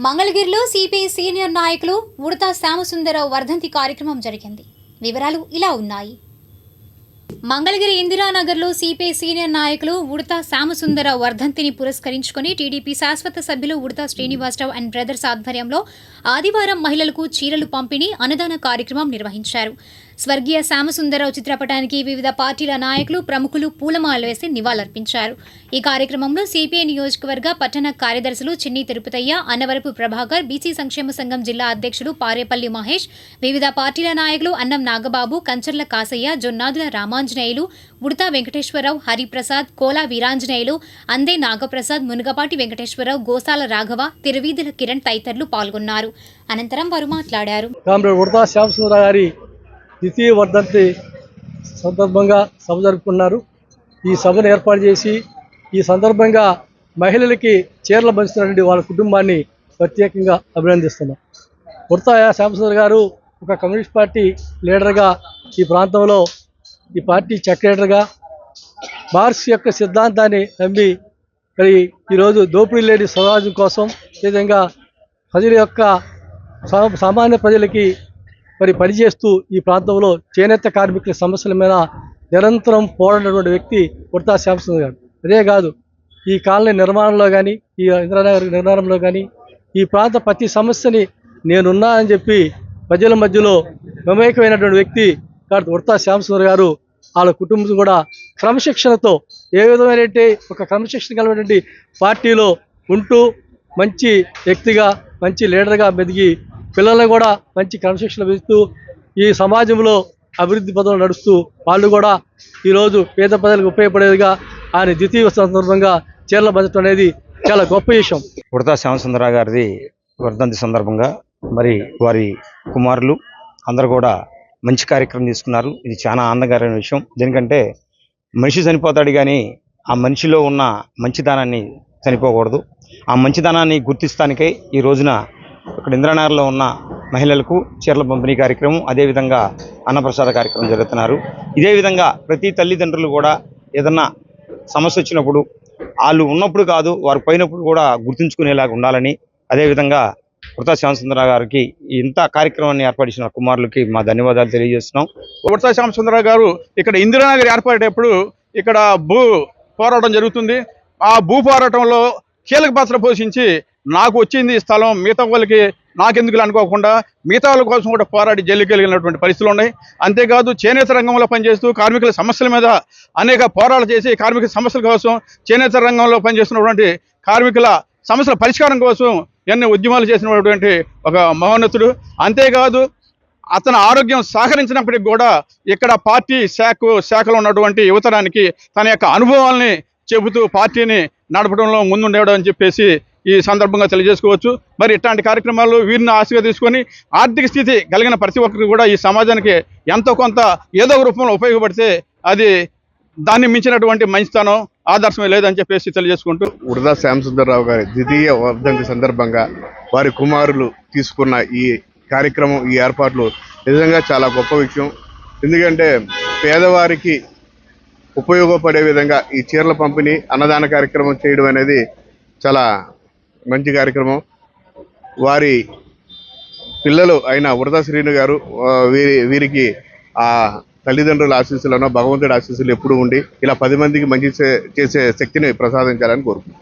మంగళగిరిలో CPI senior నాయకులు ఉడతా శ్యామసుందరరావు వర్ధంతి కార్యక్రమం జరిగింది. వివరాలు ఇలా ఉన్నాయి. మంగళగిరి ఇందిరానగర్లో సిపిఐ సీనియర్ నాయకులు ఉడతా శ్యామసుందరరావు వర్ధంతిని పురస్కరించుకుని టీడీపీ శాశ్వత సభ్యులు ఉడతా శ్రీనివాసరావు అండ్ బ్రదర్స్ ఆధ్వర్యంలో ఆదివారం మహిళలకు చీరలు పంపిణీ అన్నదాన కార్యక్రమం నిర్వహించారు. స్వర్గీయ శ్యామసుందరరావు చిత్రపటానికి వివిధ పార్టీల నాయకులు ప్రముఖులు పూలమాలలు వేసి నివాళులర్పించారు. ఈ కార్యక్రమంలో సిపిఐ నియోజకవర్గ పట్టణ కార్యదర్శులు చిన్ని తిరుపతయ్య అన్నవరపు ప్రభాకర్ బీసీ సంక్షేమ సంఘం జిల్లా అధ్యక్షుడు పారేపల్లి మహేష్ వివిధ పార్టీల నాయకులు అన్నం నాగబాబు కంచర్ల కాసయ్య జొన్నాదుల రామాంజనేయులు ఉడతా వెంకటేశ్వరరావు హరిప్రసాద్ కోలా వీరాంజనేయులు అందే నాగప్రసాద్ మునుగపాటి వెంకటేశ్వరరావు గోసాల రాఘవ తిరువీధుల కిరణ్ తదితరులు పాల్గొన్నారు. అనంతరం వారు మాట్లాడారు. గారి ద్వితీయ వర్ధంతి సందర్భంగా సభ జరుపుకున్నారు. ఈ సభను ఏర్పాటు చేసి ఈ సందర్భంగా మహిళలకి చీరలు పంచుతున్నటువంటి వాళ్ళ కుటుంబాన్ని ప్రత్యేకంగా అభినందిస్తున్నాం. ఉడతా శ్యామసుందర్ గారు ఒక కమ్యూనిస్ట్ పార్టీ లీడర్గా ఈ ప్రాంతంలో ఈ పార్టీ సెక్రటరీగా మార్క్స్ యొక్క సిద్ధాంతాన్ని నమ్మి మరి ఈరోజు దోపిడీ లేని సమాజం కోసం ఈ విధంగా ప్రజల యొక్క సా- సామాన్య ప్రజలకి మరి పనిచేస్తూ ఈ ప్రాంతంలో చేనేత కార్మికుల సమస్యల మీద నిరంతరం పోరాడినటువంటి వ్యక్తి కుర్తా శ్యామసుందర్ గారు. అదే కాదు ఈ కాలనీ నిర్మాణంలో కానీ ఈ ఇంద్రానగర్ నిర్మాణంలో కానీ ఈ ప్రాంత ప్రతి సమస్యని నేనున్నా అని చెప్పి ప్రజల మధ్యలో మమేకమైనటువంటి వ్యక్తి కాబట్టి ఉడతా శ్యామసుందర్ గారు. వాళ్ళ కుటుంబం కూడా క్రమశిక్షణతో ఏ విధమైనటువంటి ఒక క్రమశిక్షణ కలిగినటువంటి పార్టీలో ఉంటూ మంచి వ్యక్తిగా మంచి లీడర్గా మెదిగి పిల్లల్ని కూడా మంచి క్రమశిక్షణ పెంచుతూ ఈ సమాజంలో అభివృద్ధి పదంలో నడుస్తూ వాళ్ళు కూడా ఈరోజు పేద ప్రజలకు ఉపయోగపడేదిగా ఆయన ద్వితీయ సందర్భంగా చీరల బడ్జెట్ అనేది చాలా గొప్ప విషయం. ఉడతా శ్యామసుందరరావు గారిది వర్ధంతి సందర్భంగా మరి వారి కుమారులు అందరూ కూడా మంచి కార్యక్రమం తీసుకున్నారు. ఇది చాలా ఆనందకరమైన విషయం. ఎందుకంటే మనిషి చనిపోతాడు కానీ ఆ మనిషిలో ఉన్న మంచితనాన్ని చనిపోకూడదు. ఆ మంచితనాన్ని గుర్తిస్తానికై ఈ రోజున ఇక్కడ ఇంద్రనగర్లో ఉన్న మహిళలకు చీరల పంపిణీ కార్యక్రమం అదేవిధంగా అన్నప్రసాద కార్యక్రమం జరుగుతున్నారు. ఇదే విధంగా ప్రతి తల్లిదండ్రులు కూడా ఏదన్నా సమస్య వచ్చినప్పుడు వాళ్ళు ఉన్నప్పుడు కాదు వారు పోయినప్పుడు కూడా గుర్తుంచుకునేలాగా ఉండాలని అదేవిధంగా కృతా శ్యామసుందరరావు గారికి ఇంత కార్యక్రమాన్ని ఏర్పరిచిన కుమారులకి మా ధన్యవాదాలు తెలియజేస్తున్నాం. ఉడతా శ్యామసుందరరావు గారు ఇక్కడ ఇందిరానగర్ ఏర్పడేటప్పుడు ఇక్కడ భూ పోరాటం జరుగుతుంది. ఆ భూ పోరాటంలో కీలక పాత్ర పోషించి నాకు వచ్చింది ఈ స్థలం మిగతా వాళ్ళకి నాకెందుకు అనుకోకుండా మిగతా వాళ్ళ కోసం కూడా పోరాడి జైలుకి వెళ్ళినటువంటి పరిస్థితులు ఉన్నాయి. అంతేకాదు చేనేత రంగంలో పనిచేస్తూ కార్మికుల సమస్యల మీద అనేక పోరాటాలు చేసి కార్మిక సమస్యల కోసం చేనేత రంగంలో పనిచేస్తున్నటువంటి కార్మికుల సమస్యల పరిష్కారం కోసం ఎన్నో ఉద్యమాలు చేసినటువంటి ఒక మహోన్నతుడు. అంతేకాదు అతని ఆరోగ్యం సహకరించినప్పటికి కూడా ఇక్కడ పార్టీ శాఖ శాఖలో ఉన్నటువంటి యువతరానికి తన యొక్క అనుభవాల్ని చెబుతూ పార్టీని నడపడంలో ముందుండేవడం అని చెప్పేసి ఈ సందర్భంగా తెలియజేసుకోవచ్చు. మరి ఇట్లాంటి కార్యక్రమాలు వీరిని ఆశగా తీసుకొని ఆర్థిక స్థితి కలిగిన ప్రతి ఒక్కరికి కూడా ఈ సమాజానికి ఎంతో కొంత ఏదో ఒక రూపంలో ఉపయోగపడితే అది దాన్ని మించినటువంటి మంచితనం ఆదర్శమే లేదని చెప్పేసి తెలియజేసుకుంటూ. ఉడదా శ్యామసుందరరావు గారి ద్వితీయ వర్ధంతి సందర్భంగా వారి కుమారులు తీసుకున్న ఈ కార్యక్రమం ఈ ఏర్పాట్లు నిజంగా చాలా గొప్ప విషయం. ఎందుకంటే పేదవారికి ఉపయోగపడే విధంగా ఈ చీరల పంపిణీ అన్నదాన కార్యక్రమం చేయడం అనేది చాలా మంచి కార్యక్రమం. వారి పిల్లలు అయిన వృధా శ్రీను గారు వీరి వీరికి ఆ తల్లిదండ్రుల ఆశీస్సులను భగవంతుడి ఆశీస్సులు ఎప్పుడూ ఉండి ఇలా పది మందికి మంచి చేసే శక్తిని ప్రసాదించాలని కోరుకుంటున్నాను